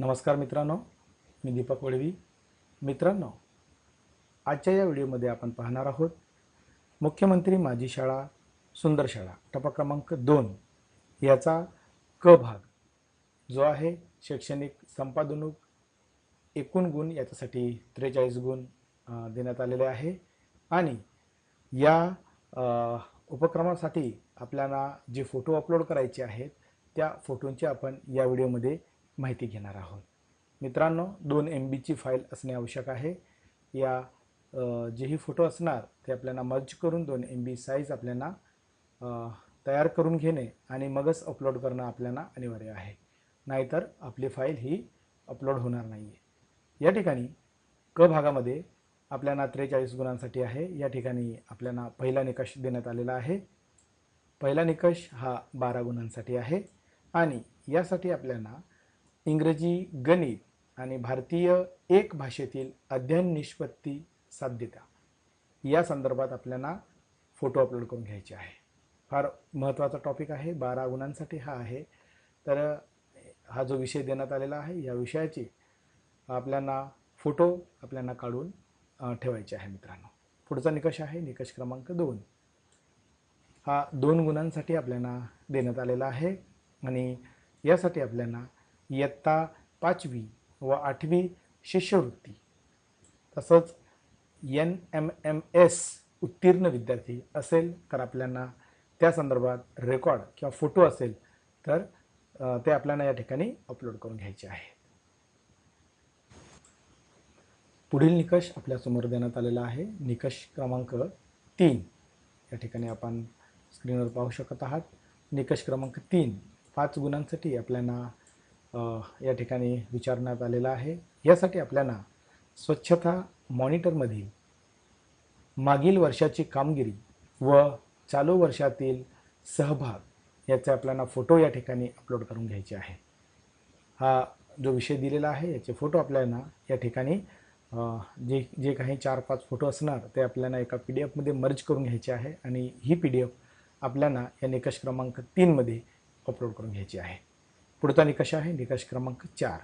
नमस्कार मित्रांनो मी दीपक वळवी. मित्रांनो आजच्या या व्हिडिओमध्ये आपण पाहणार आहोत मुख्यमंत्री माझी शाळा सुंदर शाळा टप्पा क्रमांक दोन याचा क भाग जो आहे शैक्षणिक संपादनूक एकूण गुण याच्यासाठी त्रेचाळीस गुण देण्यात आलेले आहे. आणि या उपक्रमासाठी आपल्याला जे फोटो अपलोड करायचे आहेत त्या फोटोंची आपण या व्हिडिओमध्ये माहिती घेणार आहोत. मित्रांनो दोन एम बीची फाईल असणे आवश्यक आहे. या जे जेही फोटो असणार ते आपल्याला मर्ज करून दोन एम बी साईज आपल्याला तयार करून घेणे आणि मगच अपलोड करणं आपल्याला अनिवार्य आहे. नाहीतर आपली फाईल ही अपलोड होणार नाही आहे या ठिकाणी क भागामध्ये आपल्याला त्रेचाळीस गुणांसाठी आहे. या ठिकाणी आपल्याला पहिला निकष देण्यात आलेला आहे. पहिला निकष हा बारा गुणांसाठी आहे. आणि यासाठी आपल्याला इंग्रजी गणित आणि भारतीय एक भाषेतील अध्ययन निष्पत्ती साध्यता. या संदर्भात आपल्याला फोटो अपलोड करून घ्यायचे आहे. फार महत्त्वाचा टॉपिक आहे. बारा गुणांसाठी हा आहे. तर हा जो विषय देण्यात आलेला आहे या विषयाची आपल्याला फोटो आपल्याला काढून ठेवायचे आहे मित्रांनो. पुढचा निकष आहे निकष क्रमांक दोन. हा दोन गुणांसाठी आपल्याला देण्यात आलेला आहे आणि यासाठी आपल्याला इयत्ता पाचवी व आठवी शिष्यवृत्ती. तसंच एन एम एम एस उत्तीर्ण विद्यार्थी असेल तर आपल्याला त्या संदर्भात रेकॉर्ड किंवा फोटो असेल तर ते आपल्याला या ठिकाणी अपलोड करून घ्यायचे आहे. पुढील निकष आपल्यासमोर देण्यात आलेला आहे. निकष क्रमांक तीन. या ठिकाणी आपण स्क्रीनवर पाहू शकत आहात. निकष क्रमांक तीन. पाच गुणांसाठी आपल्याला या ठिकाणी विचारण्यात आलेला आहे. यासाठी आपल्याला स्वच्छता मॉनिटरमधील मागील वर्षाची कामगिरी व चालू वर्षातील सहभाग याचे आपल्याला फोटो या ठिकाणी अपलोड करून घ्यायचे आहे. हा जो विषय दिलेला आहे याचे फोटो आपल्याला या ठिकाणी जे जे काही चार पाच फोटो असणार ते आपल्याला एका पी डी एफमध्ये मर्ज करून घ्यायचे आहे आणि ही पी डी एफ आपल्याला या निकष क्रमांक तीनमध्ये अपलोड करून घ्यायची आहे. पुढचा निकष आहे निकष क्रमांक चार.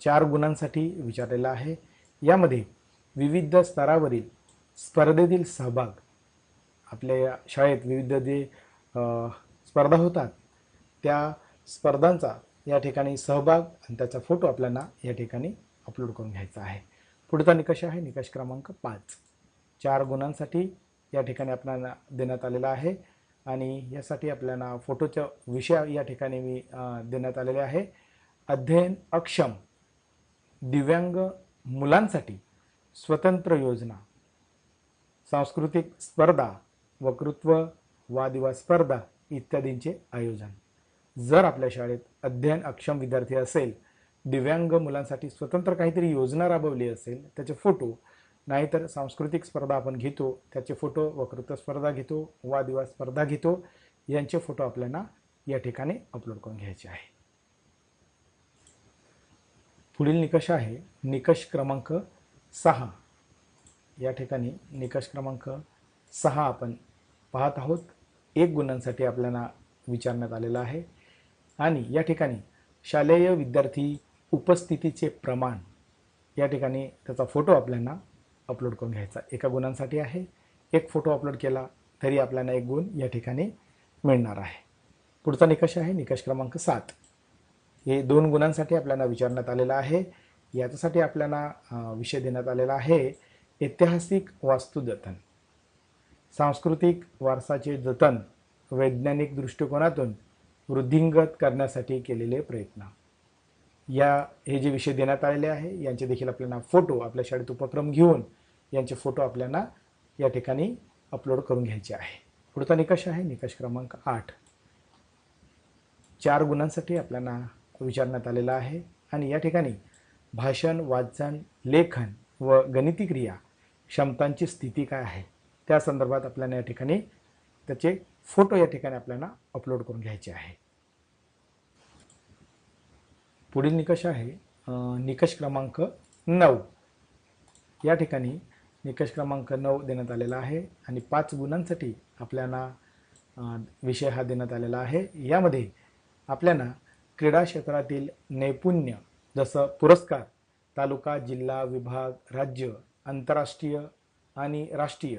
चार गुणांसाठी विचारलेला आहे. यामध्ये विविध स्तरावरील स्पर्धेतील सहभाग आपल्या शाळेत विविध जे स्पर्धा होतात त्या स्पर्धांचा या ठिकाणी सहभाग आणि त्याचा फोटो आपल्याला या ठिकाणी अपलोड करून घ्यायचा आहे. पुढचा निकष आहे निकष क्रमांक पाच. चार गुणांसाठी या ठिकाणी आपल्याला देण्यात आलेला आहे. आणि यासाठी आपल्याला फोटोच्या विषय या ठिकाणी मी देण्यात आलेले आहे. अध्ययन अक्षम दिव्यांग मुलांसाठी स्वतंत्र योजना सांस्कृतिक स्पर्धा वक्तृत्व वादिवाद स्पर्धा इत्यादींचे आयोजन. जर आपल्या शाळेत अध्ययन अक्षम विद्यार्थी असेल दिव्यांग मुलांसाठी स्वतंत्र काहीतरी योजना राबवली असेल त्याचे फोटो नाहीतर सांस्कृतिक स्पर्धा आपण घेतो त्याचे फोटो वक्तृत्व स्पर्धा घेतो वादिवाद स्पर्धा घेतो यांचे फोटो आपल्याला या ठिकाणी अपलोड करून घ्यायचे आहे. पुढील निकष आहे निकष क्रमांक सहा. या ठिकाणी निकष क्रमांक सहा आपण पाहत आहोत. एक गुणांसाठी आपल्याला विचारण्यात आलेला आहे. आणि या ठिकाणी शालेय विद्यार्थी उपस्थितीचे प्रमाण या ठिकाणी त्याचा फोटो आपल्याला अपलोड करून घ्यायचा. एका गुणांसाठी आहे. एक फोटो अपलोड केला तरी आपल्याला एक गुण या ठिकाणी मिळणार आहे. पुढचा निकष आहे निकष क्रमांक सात. हे दोन गुणांसाठी आपल्याला विचारण्यात आलेलं आहे. याच्यासाठी आपल्याला विषय देण्यात आलेला आहे. ऐतिहासिक वास्तू जतन सांस्कृतिक वारसाचे जतन वैज्ञानिक दृष्टिकोनातून वृद्धिंगत करण्यासाठी केलेले प्रयत्न. या हे जे विषय देण्यात आलेले आहे यांचे देखील आपल्याला फोटो आपल्या शाळेत उपक्रम घेऊन यांचे फोटो आपल्याला या ठिकाणी अपलोड करून घ्यायचे आहे. पुढचा निकष आहे निकष क्रमांक आठ. चार गुणांसाठी आपल्याला विचारण्यात आलेला आहे आणि या ठिकाणी भाषण वाचन लेखन व गणिती क्रिया क्षमतांची स्थिती काय आहे त्या संदर्भात आपल्याला या ठिकाणी त्याचे फोटो या ठिकाणी आपल्याला अपलोड करून घ्यायचे आहे. पुढील निकष आहे निकष क्रमांक नऊ. या ठिकाणी निकष क्रमांक नऊ देण्यात आलेला आहे आणि पाच गुणांसाठी आपल्याला विषय हा देण्यात आलेला आहे. यामध्ये आपल्याला क्रीडा क्षेत्रातील नैपुण्य जसं पुरस्कार तालुका जिल्हा विभाग राज्य आंतरराष्ट्रीय आणि राष्ट्रीय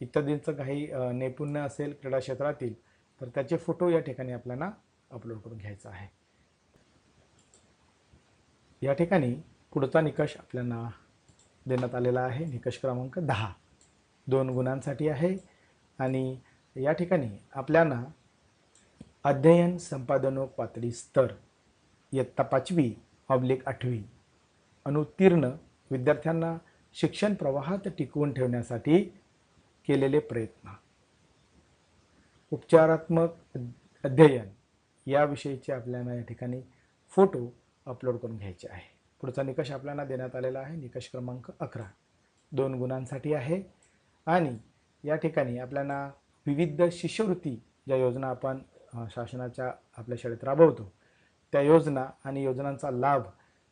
इत्यादींचं काही नैपुण्य असेल क्रीडा क्षेत्रातील तर त्याचे फोटो या ठिकाणी आपल्याला अपलोड करून घ्यायचा आहे. या ठिकाणी पुढचा निकष आपल्याला देण्यात आलेला आहे. निकष क्रमांक दहा. दोन गुणांसाठी आहे. आणि या ठिकाणी आपल्याला अध्ययन संपादनोक पातळी स्तर इयत्ता पाचवी ऑब्लिक आठवी अनुत्तीर्ण विद्यार्थ्यांना शिक्षण प्रवाहात टिकवून ठेवण्यासाठी केलेले प्रयत्न. उपचारात्मक अध्ययन याविषयीचे आपल्याला या ठिकाणी फोटो अपलोड करून घ्यायचे आहे. पुढचा निकष आपल्याला देण्यात आलेला आहे. निकष क्रमांक अकरा. दोन गुणांसाठी आहे. आणि या ठिकाणी आपल्याला विविध शिष्यवृत्ती ज्या योजना आपण शासनाच्या आपल्या शाळेत राबवतो त्या योजना आणि योजनांचा लाभ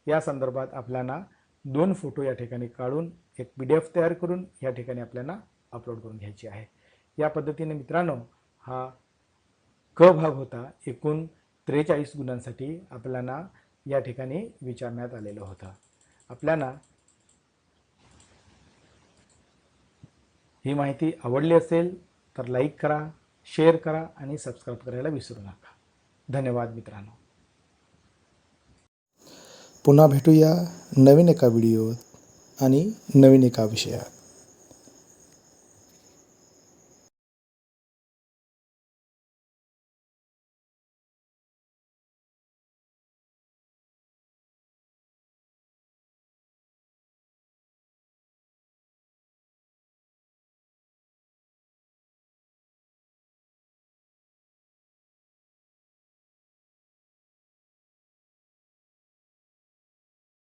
या संदर्भात आपल्याला दोन फोटो या ठिकाणी काढून एक पी डी एफ तयार करून या ठिकाणी आपल्याला अपलोड करून घ्यायची आहे. या पद्धतीने मित्रांनो हा क भाग होता एकूण त्रेचाळीस गुणांसाठी आपल्याला या ठिकाणी विचारण्यात आलेलं होतं. आपल्याला ही माहिती आवडली असेल तर लाईक करा शेअर करा आणि सबस्क्राईब करायला विसरू नका. धन्यवाद मित्रांनो. पुन्हा भेटूया नवीन एका व्हिडिओत आणि नवीन एका विषयात.